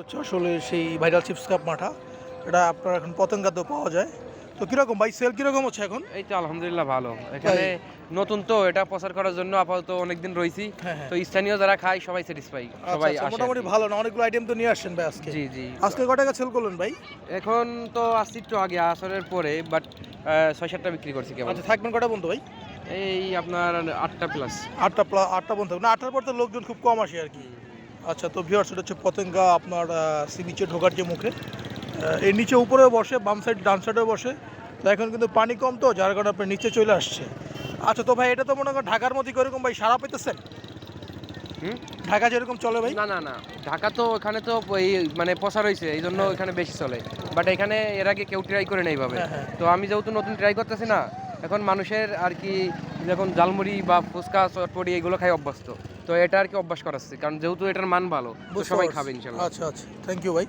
হচ্ছে আসলে সেই ভাইরাল চিপস কাপ মাঠা। এটা আপনার এখন পতঙ্গাতেও পাওয়া যায়। তো কীরকম ভাই সেল কীরকম হচ্ছে এখন? এই তো আলহামদুলিল্লাহ ভালো। এখানে নতুন তো এটা প্রচার করার জন্য আপাতত অনেকদিন রয়েছি হ্যাঁ হ্যাঁ। তো স্থানীয় যারা খায় সবাই স্যাটিসফাই আচ্ছা, সবাই আচ্ছা, মোটামুটি ভালো না? অনেকগুলো আইটেম তো নিয়ে আসছেন ভাই আজকে। জি জি। আজকে কয় টাকা সেল করলেন ভাই? এখন তো আসছি একটু আগে আসরের পরে বাট ছয় সাতটা বিক্রি করছি কেবল। আচ্ছা থাকবেন কটা বন্ধু ভাই? এই আপনার আটটা প্লাস আটটা প্লা আটটা বন্ধু না আটটার পর তো লোকজন খুব কম আসে আর কি। আচ্ছা তো ভিউয়ার্স এটা হচ্ছে পতঙ্গা আপনার সি বিচে ঢোকার যে মুখে। এর নিচে উপরেও বসে বাম সাইড ডান সাইডেও বসে। তো এখন কিন্তু পানি কম তো যার কারণে আপনার নিচে চলে আসছে। আচ্ছা তো ভাই এটা তো মনে করেন ঢাকার মধ্যে কীরকম ভাই সারা পেতেছেন? ঢাকা যেরকম চলে ভাই? না না না। ঢাকা তো এখানে তো এই মানে প্রচার হয়েছে এই জন্য এখানে বেশি চলে। বাট এখানে এর আগে কেউ ট্রাই করে নেই ভাবে হ্যাঁ, হ্যাঁ। তো আমি যেহেতু নতুন ট্রাই করতেছি না এখন মানুষের আর কি যখন জালমুড়ি বা ফুচকা চটপটি এগুলো খাই অভ্যস্ত। তো এটা আর কি অভ্যাস করাচ্ছি কারণ যেহেতু এটার মান ভালো তো সবাই খাবে ইনশাল্লাহ। আচ্ছা আচ্ছা। থ্যাংক ইউ ভাই।